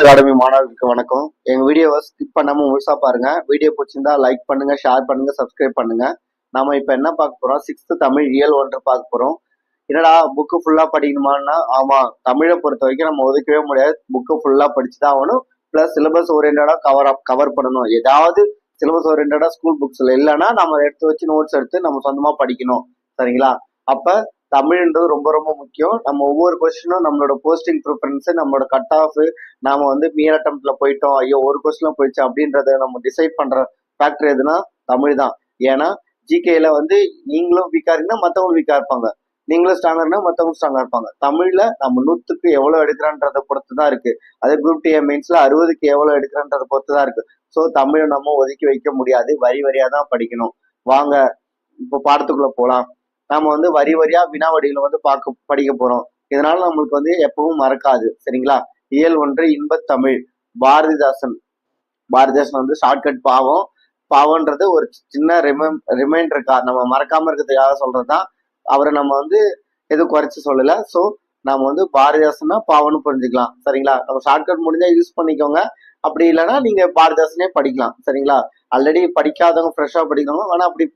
Academy மாணவர்களுக்கு வணக்கம். எங்க வீடியோவை ஸ்கிப் பண்ணாம முழுசா பாருங்க. வீடியோ பிடிச்சிருந்தா லைக் பண்ணுங்க ஷேர் பண்ணுங்க சப்ஸ்கிரைப் பண்ணுங்க. நாம இப்ப என்ன பார்க்க போறோம்? சிக்ஸ்த் தமிழ் இயல் ஒன்று பார்க்க போறோம். என்னடா புக்கு ஃபுல்லா படிக்கணுமான்னா? ஆமா தமிழை பொறுத்த வரைக்கும் நம்ம ஒதுக்கவே முடியாது. புக்கு ஃபுல்லா படிச்சுதான் ஆகணும். பிளஸ் சிலபஸ் ஓரியன்டா கவர் கவர் பண்ணணும். ஏதாவது சிலபஸ் ஓரியன்டா ஸ்கூல் புக்ஸ்ல இல்லைன்னா நம்ம எடுத்து வச்சு நோட்ஸ் எடுத்து நம்ம சொந்தமா படிக்கணும். சரிங்களா? அப்ப தமிழ்ன்றது ரொம்ப ரொம்ப முக்கியம். நம்ம ஒவ்வொரு கொஸ்டினும் நம்மளோட போஸ்டிங் ப்ரிஃபரன்ஸ் நம்மளோட கட் ஆஃப் நாம வந்து மீர் அட்டம்ப்ட்ல போயிட்டோம். ஐயோ ஒரு கொஸ்டின் போயிடுச்சு அப்படின்றத நம்ம டிசைட் பண்ற ஃபேக்டர் எதுனா தமிழ் தான். ஏன்னா ஜிகேல வந்து நீங்களும் வீக்கா இருக்கீங்கன்னா மத்தவங்களும் வீக்கா இருப்பாங்க. நீங்களும் ஸ்ட்ராங்கா இருந்தா மத்தவங்க ஸ்ட்ராங்கா இருப்பாங்க. தமிழ்ல நம்ம நூத்துக்கு எவ்வளவு எடுக்கிறான்றத பொறுத்து தான் இருக்கு. அதே குரூப் டி மெயின்ஸ்ல அறுபதுக்கு எவ்வளவு எடுக்கிறான்றதை பொறுத்து தான் இருக்கு. ஸோ தமிழை நம்ம ஒதுக்கி வைக்க முடியாது. வரி வரியா தான் படிக்கணும். வாங்க இப்போ பாடத்துக்குள்ள போலாம். நாம வந்து வரி வரியா வினாவடிகளை வந்து பார்க்க படிக்க போறோம். இதனால நம்மளுக்கு வந்து எப்பவும் மறக்காது. சரிங்களா? இயல் ஒன்று இன்பத்தமிழ் பாரதிதாசன். பாரதிதாசன் வந்து ஷார்ட்கட் பாவம். பாவம்ன்றது ஒரு சின்ன ரிமைம் ரிமைண்டருக்கா நம்ம மறக்காம இருக்கிறதுக்காக சொல்றதுதான். அவரை நம்ம வந்து எதுவும் குறைச்சி சொல்லல. ஸோ நாம வந்து பாரதிதாசனா பாவம்னு புரிஞ்சுக்கலாம். சரிங்களா? நம்ம ஷார்ட்கட் முடிஞ்சா யூஸ் பண்ணிக்கோங்க. அப்படி இல்லைன்னா நீங்க பாரதிதாசனே படிக்கலாம். சரிங்களா? ஆல்ரெடி படிக்காதவங்க ஃப்ரெஷ்ஷாக படிக்கிறவங்க ஆனால் அப்படி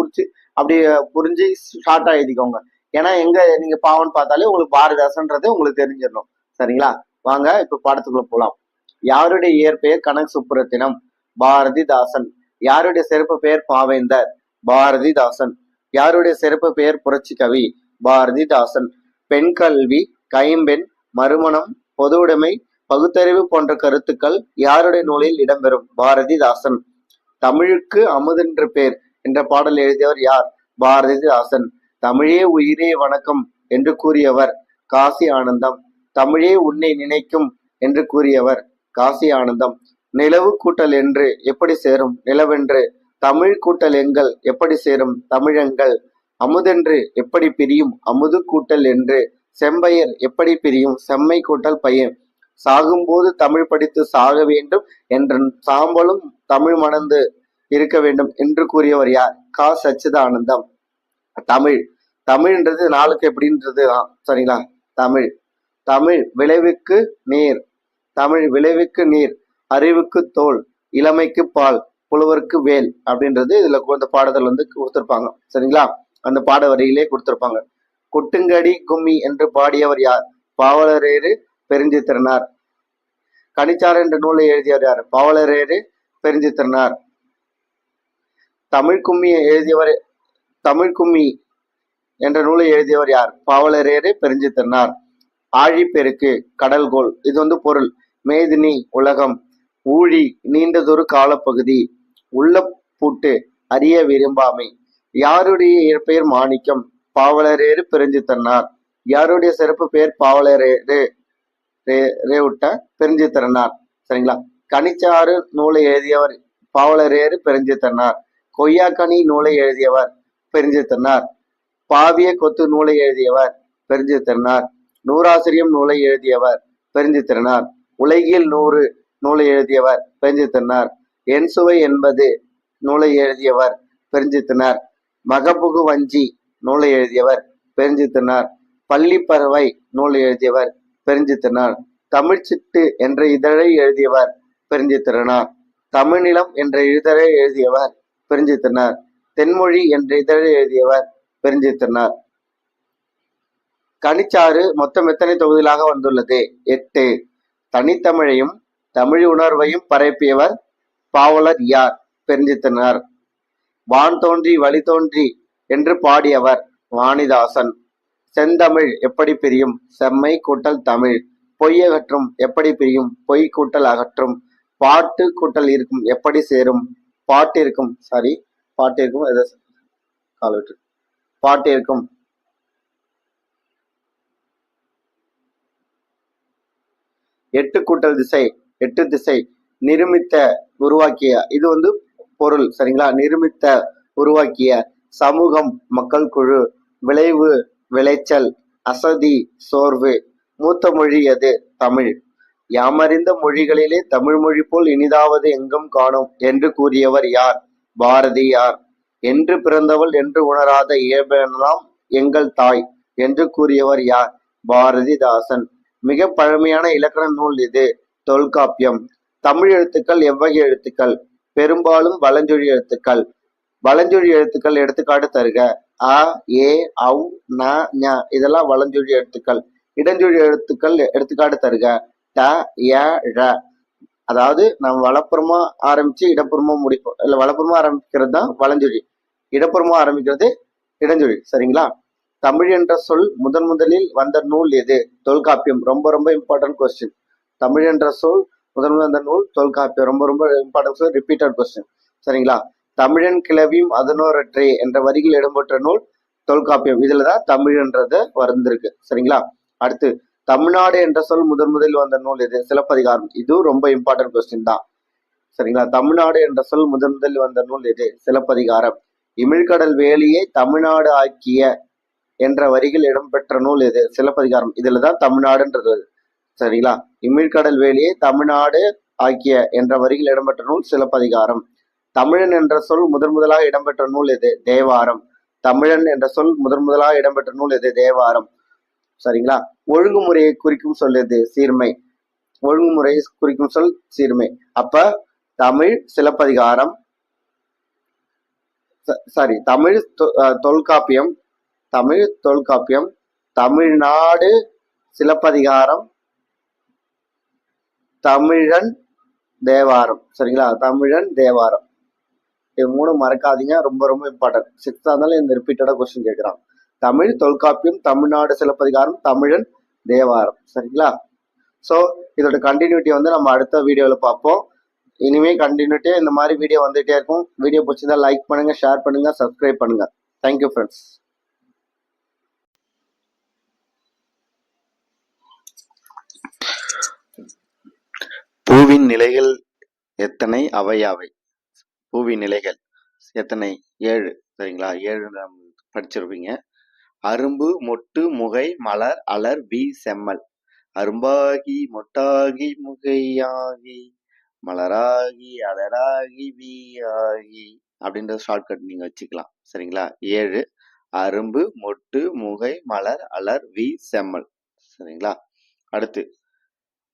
புரிச்சு அப்படி புரிஞ்சு ஷார்ட்டா எழுதிக்கோங்க. ஏன்னா எங்க நீங்க பாவம்னு பார்த்தாலே உங்களுக்கு பாரதிதாசன்றது உங்களுக்கு தெரிஞ்சிடணும். சரிங்களா? வாங்க இப்ப பாடத்துக்குள்ள போலாம். யாருடைய இயற்பெயர் கனக சுப்புரத்தினம் பாரதிதாசன். யாருடைய சிறப்பு பெயர் பாவேந்தர்? பாரதிதாசன். யாருடைய சிறப்பு பெயர் புரட்சி கவி? பாரதிதாசன். பெண் கல்வி கைம்பெண் மறுமணம் பொதுவுடைமை பகுத்தறிவு போன்ற கருத்துக்கள் யாருடைய நூலில் இடம்பெறும்? பாரதிதாசன். தமிழுக்கு அமுதென்று பேர் என்ற பாடல் எழுதியவர் யார்? பாரதிதாசன். தமிழே உயிரே வணக்கம் என்று கூறியவர் காசி ஆனந்தம். தமிழே உன்னை நினைக்கும் என்று கூறியவர் காசி ஆனந்தம். நிலவு கூட்டல் என்று எப்படி சேரும்? நிலவென்று. தமிழ் கூட்டல் எங்கள் எப்படி சேரும்? தமிழங்கள். அமுதென்று எப்படி பிரியும்? அமுது கூட்டல் என்று. செம்பயர் எப்படி பிரியும்? செம்மை கூட்டல் பையன். சாகும்போது தமிழ் படித்து சாக வேண்டும் என்ற சாம்பலும் தமிழ் மணந்து இருக்க வேண்டும் என்று கூறியவர் யார்? கா. சச்சிதானந்தம். தமிழ். தமிழ்ன்றது நாளுக்கு எப்படின்றது சரிங்களா? தமிழ். தமிழ் விளைவுக்கு நீர். தமிழ் விளைவுக்கு நீர். அறிவுக்கு தோல். இளமைக்கு பால். புலவருக்கு வேல் அப்படின்றது இதுல இந்த பாடத்தில் வந்து கொடுத்திருப்பாங்க. சரிங்களா? அந்த பாட வரியிலே கொடுத்திருப்பாங்க. கொட்டுங்கடி கும்மி என்று பாடியவர் யார்? பாவலரேறு பெருஞ்சித்திரனார். கனிச்சார் என்ற நூலை எழுதியவர் யார்? பாவலரேறு பெருஞ்சித்திரனார். தமிழ் கும்மி எழுதியவர் தமிழ் கும்மி என்ற நூலை எழுதியவர் யார்? பாவலரேறு பெருஞ்சித்தன்னார் ஆழிப்பெருக்கு கடல்கோள். இது வந்து பொருள். மேதினி உலகம். ஊழி நீண்டதொரு காலப்பகுதி. உள்ள பூட்டு அறிய விரும்பாமை. யாருடைய இயற்பெயர் மாணிக்கம்? பாவலரேறு பெருஞ்சித்தன்னார் யாருடைய சிறப்பு பெயர் பாவலரேறு? ரே- ரேவுட்ட பெருஞ்சித்திரனார். சரிங்களா? கனிச்சாறு நூலை எழுதியவர் பாவலரேறு பெருஞ்சித்தன்னார் கொய்யாக்கனி நூலை எழுதியவர் பெருஞ்சித்திரனார் பாவிய கொத்து நூலை எழுதியவர் பெருஞ்சித்திரனார் நூறாசிரியம் நூலை எழுதியவர் பெருஞ்சித்திரனார் உலகில் நூறு நூலை எழுதியவர் பெருஞ்சித்திரனார் என் சுவை என்பது நூலை எழுதியவர் பெருஞ்சித்திரனார் மகபுகு வஞ்சி நூலை எழுதியவர் பெருஞ்சித்திரனார் பள்ளிப்பறவை நூலை எழுதியவர் பெருஞ்சித்திரனார் தமிழ்ச்சிட்டு என்ற இதழை எழுதியவர் பெருஞ்சித்திறனார் தமிழ்நிலம் என்ற இதழை எழுதியவர் பெருஞ்சித்திரனார். தென்மொழி என்ற இதழை எழுதியவர் பெருஞ்சித்திரனார். கனிச்சாறு மொத்தம் எத்தனை தொகுதிகளாக வந்துள்ளது? எட்டு. தனித்தமிழையும் தமிழ் உணர்வையும் பரப்பியவர் பாவலர் யார்? பெருஞ்சித்திரனார். வான் தோன்றி வழி தோன்றி என்று பாடியவர் வாணிதாசன். செந்தமிழ் எப்படி பிரியும்? செம்மை கூட்டல் தமிழ். பொய் அகற்றும் எப்படி பிரியும்? பொய் கூட்டல் அகற்றும். பாட்டு கூட்டல் இருக்கும் எப்படி சேரும்? பாட்டிற்கும் சாரி பாட்டிற்கும் எதை கால் விட்டு. எட்டு கூட்டல் திசை எட்டு திசை. நிருமித்த உருவாக்கிய. இது வந்து பொருள் சரிங்களா? நிருமித்த உருவாக்கிய. சமூகம் மக்கள் குழு. விளைவு விளைச்சல். அசதி சோர்வு. மூத்த மொழி எது? தமிழ். யாமறிந்த மொழிகளிலே தமிழ் மொழி போல் இனிதாவது எங்கும் காணோம் என்று கூறியவர் யார்? பாரதியார் என்று பிறந்தவள் என்று உணராத இயல்பெல்லாம் எங்கள் தாய் என்று கூறியவர் யார்? பாரதிதாசன். மிக பழமையான இலக்கண நூல் இது. தொல்காப்பியம். தமிழ் எழுத்துக்கள் எவ்வகை எழுத்துக்கள்? பெரும்பாலும் வலஞ்சொழி எழுத்துக்கள். வலஞ்சொழி எழுத்துக்கள் எடுத்துக்காட்டு தருக. அ ஏ அவ் ந ஞ. இதெல்லாம் வலஞ்சொழி எழுத்துக்கள். இடஞ்சொழி எழுத்துக்கள் எடுத்துக்காட்டு தருக. ட ய ழ. அதாவது நம்ம வலப்புறமா ஆரம்பிச்சு இடப்புறமா முடிப்போம். இல்ல வலப்புறமா ஆரம்பிக்கிறது தான் வலஞ்சொழி இடப்புறமா ஆரம்பிக்கிறது இடஞ்சொழி சரிங்களா? தமிழ் என்ற சொல் முதன் முதலில் வந்த நூல் எது? தொல்காப்பியம். ரொம்ப ரொம்ப இம்பார்ட்டன்ட் கொஸ்டின் தமிழ் என்ற சொல் முதன் முதல் வந்த நூல் தொல்காப்பியம். ரொம்ப ரொம்ப இம்பார்ட்டன்ட் சொல் ரிப்பீட்டட் கொஸ்டின் சரிங்களா? தமிழன் கிளவியும் அதனோரற்றே என்ற வரியில் இடம்பெற்ற நூல் தொல்காப்பியம். இதுல தான் தமிழ்ன்றது வந்திருக்கு. சரிங்களா? அடுத்து தமிழ்நாடு என்ற சொல் முதன் முதலில் வந்த நூல் எது சிலப்பதிகாரம். இதுவும் ரொம்ப இம்பார்ட்டன்ட் கொஸ்டின் தான். சரிங்களா? தமிழ்நாடு என்ற சொல் முதன் முதலில் வந்த நூல் எது சிலப்பதிகாரம். இமிழ்கடல் வேலியை தமிழ்நாடு ஆக்கிய என்ற வரிகள் இடம்பெற்ற நூல் எது சிலப்பதிகாரம். இதுல தான் தமிழ்நாடுன்றது. சரிங்களா? இமிழ்கடல் வேலியை தமிழ்நாடு ஆக்கிய என்ற வரிகள் இடம்பெற்ற நூல் சிலப்பதிகாரம். தமிழன் என்ற சொல் முதன் முதலாக இடம்பெற்ற நூல் எது தேவாரம். தமிழன் என்ற சொல் முதன் முதலாக இடம்பெற்ற நூல் எது தேவாரம். சரிங்களா? ஒழுங்குமுறையை குறிக்கும் சொல் எது? சீர்மை. ஒழுங்குமுறையை குறிக்கும் சொல் சீர்மை. அப்ப தமிழ் சிலப்பதிகாரம் சாரி தமிழ் தொ- தொல்காப்பியம் தமிழ் தொல்காப்பியம் தமிழ்நாடு சிலப்பதிகாரம் தமிழன் தேவாரம். சரிங்களா? தமிழன் தேவாரம். இது மூணு மறக்காதீங்க. ரொம்ப ரொம்ப இம்பார்ட்டன்ட் சிக்ஸ்தா இருந்தாலும் இந்த ரிப்பீட்டடா கொஸ்டின் கேட்குறான். தமிழ் தொல்காப்பியம் தமிழ்நாடு சிலப்பதிகாரம் தமிழன் தேவாரம். சரிங்களா? ஸோ இதோட கண்டினியூட்டி வந்து நம்ம அடுத்த வீடியோவில் பார்ப்போம். இனிமே கண்டினியூட்டியாக இந்த மாதிரி வீடியோ வந்துகிட்டே இருக்கும். வீடியோ பிடிச்சிருந்தா லைக் பண்ணுங்கள் ஷேர் பண்ணுங்கள் சப்ஸ்கிரைப் பண்ணுங்கள் தேங்க்யூ ஃப்ரெண்ட்ஸ் பூவின் நிலைகள் எத்தனை? அவை அவை பூவின் நிலைகள் எத்தனை? ஏழு. சரிங்களா? ஏழு படிச்சிருப்பீங்க. அரும்பு மொட்டு முகை மலர் அலர் வி செம்மல். அரும்பாகி மொட்டாகி முகையாகி மலராகி அலராகி வி ஆகி அப்படின்ற ஷார்ட்கட் நீங்க வச்சுக்கலாம். சரிங்களா? ஏழு அரும்பு மொட்டு முகை மலர் அலர் வி செம்மல். சரிங்களா? அடுத்து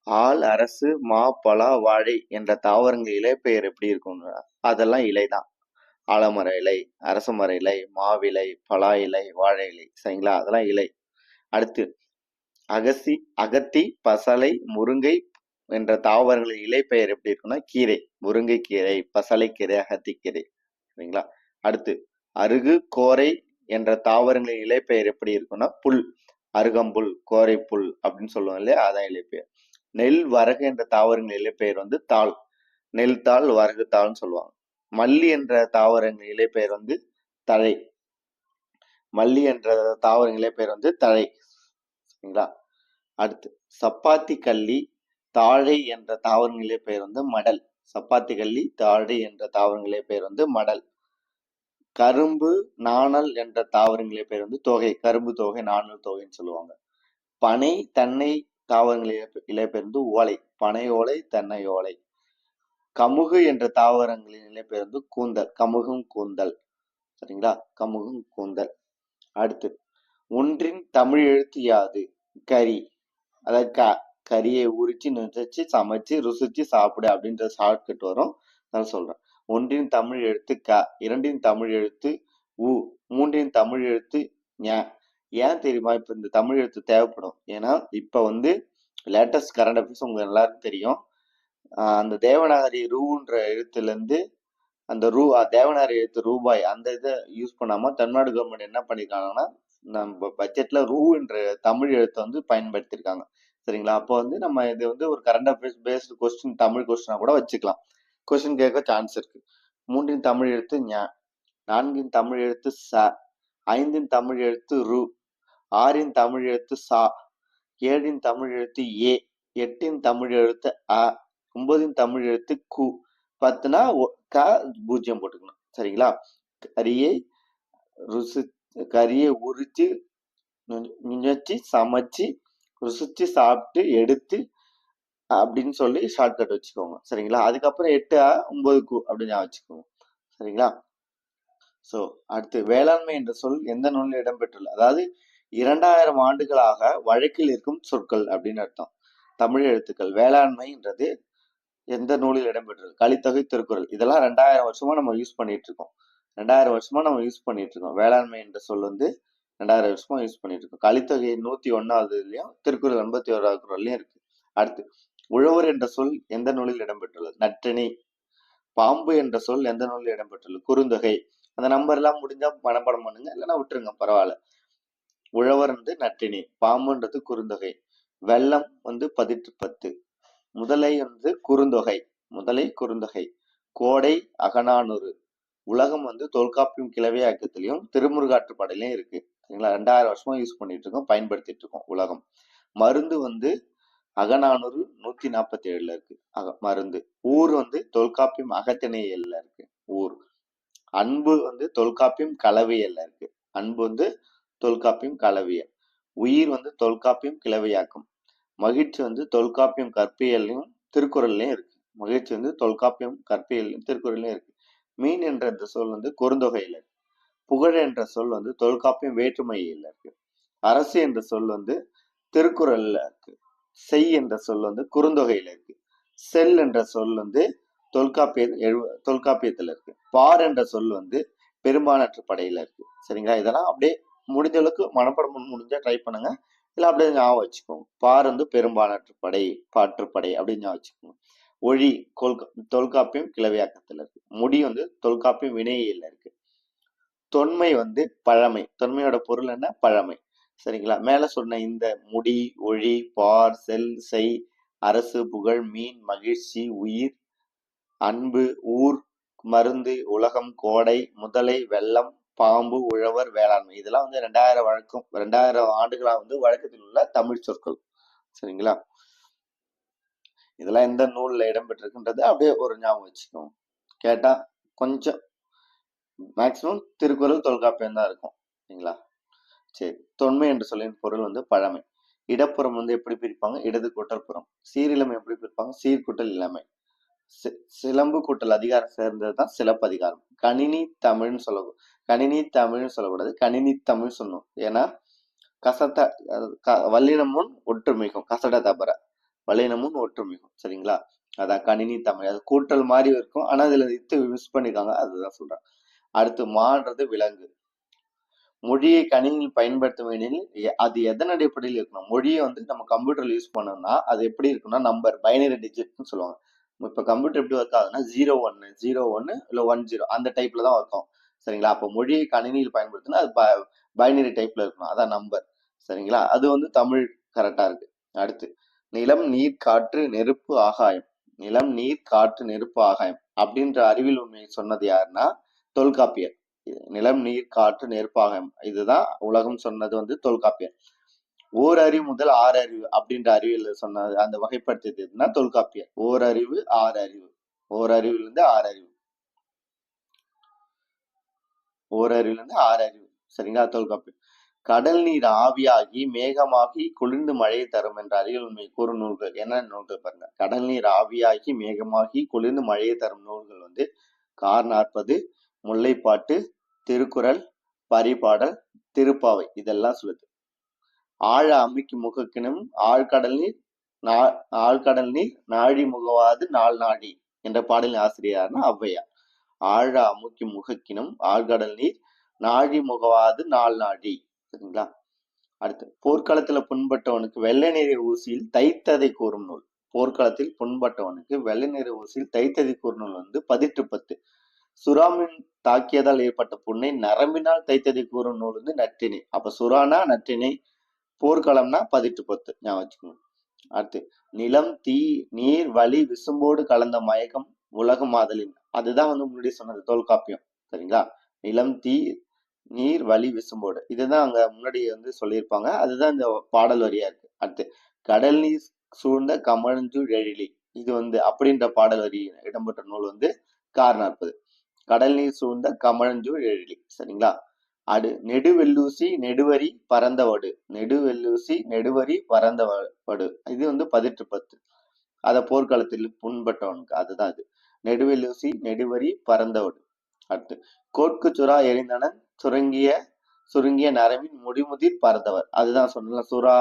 ஆள் அரசு மா பலா வாழை என்ற தாவரங்கள் இலை பெயர் எப்படி இருக்கும்னா அதெல்லாம் இலைதான். ஆலமர இலை அரச மர இலை மாவிலை பலா இலை வாழை இலை சரிங்களா? அதெல்லாம் இலை. அடுத்து அகசி அகத்தி பசலை முருங்கை என்ற தாவரங்களின் இலைப்பெயர் எப்படி இருக்கும்னா கீரை. முருங்கை கீரை பசலைக்கீரை அகத்திக்கீரை சரிங்களா? அடுத்து அருகு கோரை என்ற தாவரங்களின் இலைப்பெயர் எப்படி இருக்கும்னா புல் அருகம்புல் கோரை புல் அப்படின்னு சொல்லுவோம் இல்லையா? அதான் இலைப்பெயர். நெல் வரகு என்ற தாவரங்களின் இலைப்பெயர் வந்து தாள். நெல் தாள் வரகு தாள்னு சொல்லுவாங்க. மல்லி என்ற தாவரங்களின் இலைப்பெயர் வந்து தழை. மல்லி என்ற தாவரங்களே இலைப்பெயர் வந்து தழை. சரிங்களா? அடுத்து சப்பாத்தி கள்ளி தாழை என்ற தாவரங்களின் பெயர் வந்து மடல். சப்பாத்தி கள்ளி தாழை என்ற தாவரங்களின் பெயர் வந்து மடல். கரும்பு நாணல் என்ற தாவரங்களே பெயர் வந்து தொகை. கரும்பு தொகை நாணல் தொகைன்னு சொல்லுவாங்க. பனை தென்னை தாவரங்களின் பெயர் வந்து ஓலை. பனை ஓலை தென்னை ஓலை. கமுகு என்ற தாவரங்களின் இலைப்பெயர் வந்து கூந்தல். கமுகும் கூந்தல். சரிங்களா? கமுகும் கூந்தல். அடுத்து ஒன்றின் தமிழ் எழுத்து யாது? கறி. அதாவது க கறியை உரிச்சு நுழைச்சு சமைச்சு ருசிச்சு சாப்பிடு அப்படின்ற ஷார்ட்கட் வரும். நான் சொல்றேன். ஒன்றின் தமிழ் எழுத்து க இரண்டின் தமிழ் எழுத்து உ மூன்றின் தமிழ் எழுத்து ஞ. ஏன் தெரியுமா? இப்ப இந்த தமிழ் எழுத்து தேவைப்படும். ஏன்னா இப்ப வந்து லேட்டஸ்ட் கரண்ட் அஃபேர்ஸ் உங்களுக்கு எல்லாருக்கும் தெரியும். அந்த தேவநாகரி ரூன்ற எழுத்துலேருந்து அந்த ரூ தேவநாகரி எழுத்து ரூபாய் அந்த இதை யூஸ் பண்ணாமல் தமிழ்நாடு கவர்மெண்ட் என்ன பண்ணியிருக்காங்கன்னா நம்ம பட்ஜெட்ல ரூ என்ற தமிழ் எழுத்தை வந்து பயன்படுத்தியிருக்காங்க சரிங்களா? அப்போ வந்து நம்ம இது வந்து ஒரு current affairs based question Tamil கொஸ்டினா கூட வச்சுக்கலாம். கொஸ்டின் கேட்க சான்ஸ் இருக்கு. மூன்றின் தமிழ் எழுத்து ஞ நான்கின் தமிழ் எழுத்து ச ஐந்தின் தமிழ் எழுத்து ரு ஆறின் தமிழ் எழுத்து சா ஏழின் தமிழ் எழுத்து ஏ எட்டின் தமிழ் எழுத்து அ ஒன்பதின் தமிழ் எழுத்து கு. பத்துனா க பூஜ்ஜியம் போட்டுக்கணும். சரிங்களா? கரியை ருசி கறியை உரிச்சு நுழைச்சி சமைச்சு ருசிச்சு சாப்பிட்டு எடுத்து அப்படின்னு சொல்லி ஷார்ட்கட் வச்சுக்கோங்க. சரிங்களா? அதுக்கப்புறம் எட்டு ஒன்பது கு அப்படின்னு வச்சுக்கோங்க. சரிங்களா? ஸோ அடுத்து வேளாண்மை என்ற சொல் எந்த நூலில் இடம்பெற்றுள்ள அதாவது இரண்டாயிரம் ஆண்டுகளாக வழக்கில் இருக்கும் சொற்கள் அப்படின்னு அர்த்தம். தமிழ் எழுத்துக்கள் வேளாண்மைன்றது எந்த நூலில் இடம்பெற்றது? கலித்தொகை திருக்குறள். இதெல்லாம் ரெண்டாயிரம் வருஷமா நம்ம யூஸ் பண்ணிட்டு இருக்கோம் ரெண்டாயிரம் வருஷமா நம்ம யூஸ் பண்ணிட்டு இருக்கோம் வேளாண்மை என்ற சொல் வந்து ரெண்டாயிரம் வருஷமா யூஸ் பண்ணிட்டு இருக்கோம் கலித்தொகை நூத்தி ஒன்னாவதுலயும் திருக்குறள் எண்பத்தி ஓராவது குரல்லையும் இருக்கு. அடுத்து உழவர் என்ற சொல் எந்த நூலில் இடம்பெற்றுள்ளது? நற்றினி பாம்பு என்ற சொல் எந்த நூலில் இடம்பெற்றுள்ளது? குறுந்தொகை. அந்த நம்பர் எல்லாம் முடிஞ்சா மனப்பாடம் பண்ணுங்க. இல்லைன்னா விட்டுருங்க. பரவாயில்ல. உழவர் வந்து நற்றிணை. பாம்புன்றது குறுந்தொகை. வெள்ளம் வந்து பதிற்று பத்து. முதலை வந்து குறுந்தொகை முதலை குறுந்தொகை கோடை அகநானூறு. உலகம் வந்து தொல்காப்பியம் கிளவியாக்கத்திலையும் திருமுருகாற்றுப்படையிலையும் இருக்கு. சரிங்களா? ரெண்டாயிரம் வருஷமா யூஸ் பண்ணிட்டு இருக்கோம் பயன்படுத்திட்டு இருக்கோம் உலகம். மருந்து வந்து அகநானூறு நூத்தி நாற்பத்தி ஏழுல இருக்கு. அக மருந்து. ஊர் வந்து தொல்காப்பியம் அகத்திணையல்ல இருக்கு. ஊர். அன்பு வந்து தொல்காப்பியம் கலவையல்ல இருக்கு. அன்பு வந்து தொல்காப்பியம் கலவையல் உயிர் வந்து தொல்காப்பியம் கிளவையாக்கும் மகிழ்ச்சி வந்து தொல்காப்பியம் கற்பியல்லையும் திருக்குறள்லையும் இருக்கு. மகிழ்ச்சி வந்து தொல்காப்பியம் கற்பியல்லையும் திருக்குறள்லையும் இருக்கு. மீன் என்ற இந்த சொல் வந்து குறுந்தொகையில் இருக்கு. புகழ் என்ற சொல் வந்து தொல்காப்பியம் வேற்றுமையில் இருக்கு. அரசு என்ற சொல் வந்து திருக்குறள்ல இருக்கு. செய் என்ற சொல் வந்து குறுந்தொகையில இருக்கு. செல் என்ற சொல் வந்து தொல்காப்பிய எழு தொல்காப்பியத்துல இருக்கு. பார் என்ற சொல் வந்து பெரும்பாலாற்று படையில இருக்கு. சரிங்களா? இதெல்லாம் அப்படியே முடிஞ்ச அளவுக்கு மனப்படம் முடிஞ்சா ட்ரை பண்ணுங்க. இல்லை அப்படியே ஞாபகம் வச்சுக்கோங்க. பார் வந்து பெரும்பாலாற்று படை பாற்றுப்படை அப்படின்னு ஞாபகம் வச்சுக்கோங்க. ஒழி கொல்கா தொல்காப்பியம் கிளவியாக்கத்தில் இருக்கு. முடி வந்து தொல்காப்பியம் வினையில இருக்கு. தொன்மை வந்து பழமை. தொன்மையோட பொருள் என்ன? பழமை. சரிங்களா? மேல சொன்ன இந்த முடி ஒழி பார் செல் செய் அரசு புகழ் மீன் மகிழ்ச்சி உயிர் அன்பு ஊர் மருந்து உலகம் கோடை முதலை வெள்ளம் பாம்பு உழவர் வேளாண்மை. இதெல்லாம் வந்து ரெண்டாயிரம் வழக்கம் ரெண்டாயிரம் ஆண்டுகளா வந்து வழக்கத்தில் உள்ள தமிழ் சொற்கள். சரிங்களா? இதெல்லாம் எந்த நூல்ல இடம்பெற்றிருக்குன்றது? அப்படியே ஒரு ஞாபகம் வச்சுக்கோங்க. கேட்டா கொஞ்சம் மேக்சிமம் திருக்குறள் தொல்காப்பியம் தான் இருக்கும். சரிங்களா? சரி. தொன்மை என்று சொல்லின் பொருள் வந்து பழமை. இடப்புறம் வந்து எப்படி பிரிப்பாங்க? இடது கூட்டல் புறம். சீரிழமை எப்படி பிரிப்பாங்க? சீர்கூட்டல் இளமை. சிலம்பு கூட்டல் அதிகாரம் சேர்ந்தது தான் சிலப்பதிகாரம் கணினி தமிழ்னு சொல்ல கணினி தமிழ்னு சொல்லக்கூடாது கணினி தமிழ் சொல்லணும் ஏன்னா கசத்த அது க- வல்லினமும் ஒற்றுமைக்கும் கசட தபர. வல்லினமும் ஒற்றுமைக்கும் சரிங்களா? அதான் கணினி தமிழ். அது கூட்டல் மாதிரி இருக்கும். ஆனா இதுல இத்து மிஸ் பண்ணிருக்காங்க அதுதான் சொல்றேன். அடுத்து மான்றது விலங்கு. மொழியை கணினியில் பயன்படுத்தும் எனில் அது எதன் அடிப்படையில் இருக்கணும்? மொழியை வந்து நம்ம கம்ப்யூட்டர்ல யூஸ் பண்ணோம்னா அது எப்படி இருக்கும்னா நம்பர் பைனரி டிஜிட்னு சொல்லுவாங்க. இப்போ கம்ப்யூட்டர் எப்படி ஒர்க் ஆகுதுன்னா ஜீரோ ஒன்னு ஜீரோ ஒன்னு இல்ல ஒன் ஜீரோ அந்த டைப்பில் தான் ஒர்க் ஆகும். சரிங்களா? அப்போ மொழியை கணினியில் பயன்படுத்தினா அது பைனரி டைப்ல இருக்கணும். அதான் நம்பர் சரிங்களா? அது வந்து தமிழ் கரெக்டா இருக்கு. அடுத்து நிலம் நீர் காற்று நெருப்பு ஆகாயம். நிலம் நீர் காற்று நெருப்பு ஆகாயம். அப்படின்ற அறிவியல் உண்மையை சொன்னது யாருன்னா தொல்காப்பியர். நிலம் நீர் காற்று நெருப்பு ஆகாயம். இதுதான் உலகம் சொன்னது வந்து தொல்காப்பியர். ஓர் அறிவு முதல் ஆறு அறிவு அப்படின்ற அறிவியல் சொன்னது அந்த வகைப்படுத்தியதுன்னா தொல்காப்பியர். ஓர் அறிவு ஆறு அறிவு ஓர் அறிவிலிருந்து ஆறு அறிவு ஓர் அறிவுல இருந்து ஆறு அறிவு சரிங்களா? தொல்காப்பியம் கடல் நீர் ஆவியாகி மேகமாகி குளிர்ந்து மழையை தரும் என்ற அறிவியல் உண்மை கூறும் நூல்கள். என்ன நூல்கள் பாருங்க? கடல் நீர் ஆவியாகி மேகமாகி குளிர்ந்து மழையை தரும் நூல்கள் வந்து கார் நாற்பது முல்லைப்பாட்டு திருக்குறள் பரிபாடல் திருப்பாவை. இதெல்லாம் சொல்லுது. ஆழ அமைக்கு முகக்கினும் ஆழ்கடல் நீர் நா- ஆழ்கடல் நீர் நாழி முகவாது நாள் நாடி என்ற பாடலின் ஆசிரியர்னா ஔவையார். ஆழ அமுக்கி முகக்கினும் ஆழ்கடல் நீர் நாழி முகவாது நாள் நாடி. சரிங்களா? அடுத்து போர்க்களத்துல புண்பட்டவனுக்கு வெள்ளை நிற ஊசியில் தைத்ததை கூறும் நூல். போர்க்களத்தில் புண்பட்டவனுக்கு வெள்ளை நிற ஊசியில் தைத்ததை கூறும் நூல் வந்து பதிற்று பத்து. சுறாமின் தாக்கியதால் ஏற்பட்ட புண்ணை நரம்பினால் தைத்ததை கூறும் நூல் வந்து நற்றினை அப்ப சுறானா நற்றினை போர்க்களம்னா பதிட்டு பத்து ஞாபகம் வச்சுக்கணும் அடுத்து நிலம் தீ நீர் வலி விசும்போடு கலந்த மயக்கம் உலகம் மாதலின் அதுதான் வந்து முன்னாடி சொன்னது தொல்காப்பியம். சரிங்களா? நிலம் தீ நீர் வலி விசும்போடு. இதுதான் அங்க முன்னாடி வந்து சொல்லியிருப்பாங்க. அதுதான் இந்த பாடல் வரியா இருக்கு. அடுத்து கடல் நீர் சூழ்ந்த கமழஞ்சு எழிலி. இது வந்து அப்படின்ற பாடல் வரி இடம்பெற்ற நூல் வந்து கார் நாற்பது கடல் நீர் சூழ்ந்த கமழஞ்சு எழிலி. சரிங்களா? அடு நெடுவெல்லூசி நெடுவரி பரந்தவடு. நெடுவெல்லூசி நெடுவரி பரந்தவடு. இது வந்து பதிற்று பத்து. அத போர்க்களத்தில் புண்பட்டவனுக்கு அதுதான் அது நெடுவெல்லூசி நெடுவரி பரந்தவடு. அடுத்து கோட்கு சுறா எரிந்தனன் சுருங்கிய சுருங்கிய நரம்பின் முடிமுதிர் பறந்தவர் அதுதான் சொன்ன சுறா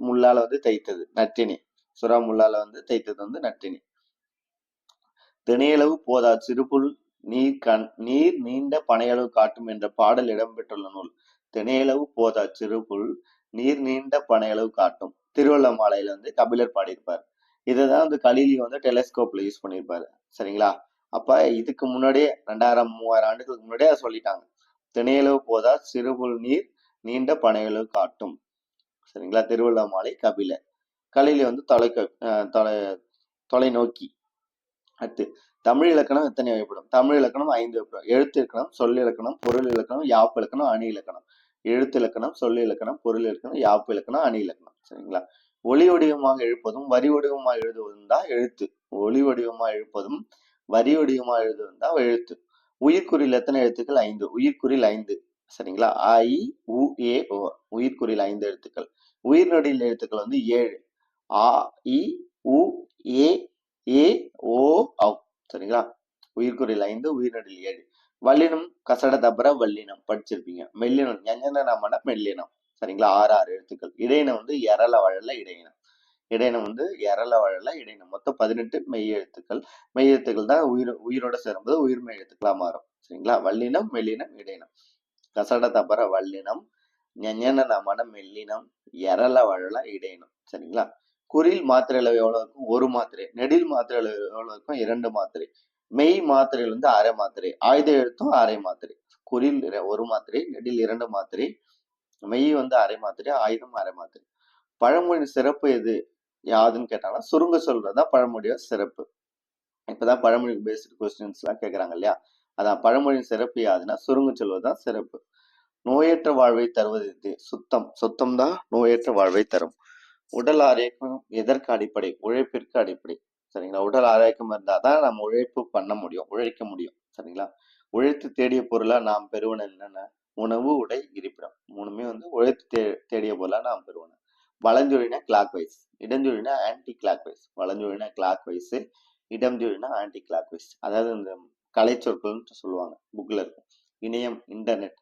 முள்ளால வந்து தைத்தது நட்டினி சுறா முள்ளால வந்து தைத்தது வந்து நட்டினி திணையளவு போதா சிறுபுல் நீர் கண் நீர் நீண்ட பனையளவு காட்டும் என்ற பாடல் இடம்பெற்றுள்ள நூல் தினையளவு போதா சிறுபுல் நீர் நீண்ட பனையளவு காட்டும். திருவள்ளமாலையில வந்து கபிலர் பாடியிருப்பார். இதைதான் வந்து கலிலி வந்து டெலிஸ்கோப்ல யூஸ் பண்ணியிருப்பாரு. சரிங்களா? அப்ப இதுக்கு முன்னாடியே ரெண்டாயிரம் மூவாயிரம் ஆண்டுகளுக்கு முன்னாடியே அதை சொல்லிட்டாங்க. திணையளவு போதா சிறுபுல் நீர் நீண்ட பனையளவு காட்டும். சரிங்களா? திருவள்ளமாலை கபிலர். கலிலி வந்து தொலைக்க தொலை தொலைநோக்கி. அடுத்து தமிழ் இலக்கணம் எத்தனை வகைப்படும்? தமிழ் இலக்கணம் ஐந்து வகைப்படும். எழுத்து இலக்கணம் சொல் இலக்கணம் பொருள் இலக்கணம் யாப்பு இலக்கணம் அணி இலக்கணம். எழுத்து இலக்கணம் சொல் இலக்கணம் பொருள் இலக்கணம் யாப்பு இலக்கணம் அணி இலக்கணம். சரிங்களா? ஒளி வடிவமாக எழுப்பதும் வரி வடிவமாக எழுதுவதும் தான் எழுத்து. ஒளி வடிவமாக எழுப்பதும் வரி வடிவமாக எழுதுவதும் தான் எழுத்து. உயிர்க்குறியில் எத்தனை எழுத்துக்கள்? ஐந்து. உயிர்க்குறியில் ஐந்து. சரிங்களா? ஐ உ ஏ ஓ. உயிர்க்குறியில் ஐந்து எழுத்துக்கள். உயிர்நொடியில் எழுத்துக்கள் வந்து ஏழு. ஆ இ உ ஏ ஏ ஓ அவ் சரிங்களா? உயிர்க்குறியில் ஐந்து உயிர்நடில் ஏழு. வல்லினம் கசட தபர வல்லினம் படிச்சிருப்பீங்க. மெல்லினம் ஞஞ்சனமான நமன மெல்லினம். சரிங்களா? ஆறு ஆறு எழுத்துக்கள். இடையினம் வந்து எரள வழல இடையினம். இடையினம் வந்து எரள வழல இடையினம். மொத்தம் பதினெட்டு மெய் எழுத்துக்கள். மெய் எழுத்துக்கள் தான் உயிர் உயிரோட சேரும்போது உயிர்மை எழுத்துக்களா மாறும். சரிங்களா? வல்லினம் மெல்லினம் இடையினம். கசட தபர வல்லினம் ஞஞ்சனமான மெல்லினம் எரள வழல இடையினம். சரிங்களா? குறில் மாத்திரை அளவு எவ்வளவு இருக்கும்? ஒரு மாத்திரை. நெடில் மாத்திரை அளவு எவ்வளவு இருக்கும்? இரண்டு மாத்திரை. மெய் மாத்திரையில் வந்து அரை மாத்திரை. ஆயுத எழுத்தும் அரை மாத்திரை. குறில் ஒரு மாத்திரை நெடில் இரண்டு மாத்திரை. மெய் வந்து அரை மாத்திரை ஆயுதம் அரை மாத்திரை. பழமொழி சிறப்பு எது? யாதுன்னு கேட்டாங்கன்னா சுருங்க சொல்றதுதான் பழமொழியோட சிறப்பு. இப்பதான் பழமொழி பேஸ்டு கொஸ்டின்ஸ் எல்லாம் கேட்கறாங்க இல்லையா? அதான் பழமொழியின் சிறப்பு யாதுன்னா சுருங்க சொல்வதுதான் சிறப்பு. நோயற்ற வாழ்வை தருவது எது? சுத்தம். சுத்தம் தான் நோயற்ற வாழ்வை தரும். உடல் ஆரோக்கியம் எதற்கு அடிப்படை? உழைப்பிற்கு அடிப்படை. சரிங்களா? உடல் ஆரோக்கியம் இருந்தால் தான் நம்ம உழைப்பு பண்ண முடியும் உழைக்க முடியும். சரிங்களா? உழைத்து தேடிய பொருளாக நாம் பெறுவன என்னென்ன? உணவு உடை இருப்பிடம். மூணுமே வந்து உழைத்து தே தேடிய பொருளாக நாம் பெறுவன. வளஞ்சொழினா கிளாக் வைஸ் இடஞ்சொழினா ஆன்டி கிளாக் வைஸ் வளஞ்சொழினா கிளாக் வைஸ் இடஞ்சொழினா ஆன்டி கிளாக் வைஸ் அதாவது இந்த கலை சொற்கள்னு சொல்லுவாங்க புக்கில் இருக்கும் இணையம் இன்டர்நெட்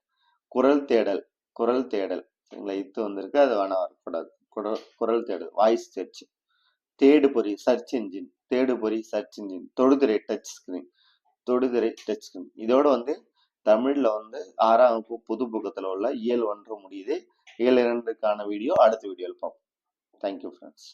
குரல் தேடல் குரல் தேடல். சரிங்களா? இத்து வந்திருக்கு அது வேணா வரக்கூடாது. குரல் குரல் தேடு வாய்ஸ் சர்ச் தேடு பொறி சர்ச் இன்ஜின் தேடு பொறி சர்ச் இன்ஜின் தொடுதிரை டச் ஸ்கிரீன் தொடுதிரை டச் ஸ்கிரீன் இதோட வந்து தமிழில் வந்து ஆறாம் வகுப்பு புது உள்ள இயல் ஒன்று முடியுது. இயல் இரண்டுக்கான வீடியோ அடுத்த வீடியோவில் பார்ப்போம். Thank you friends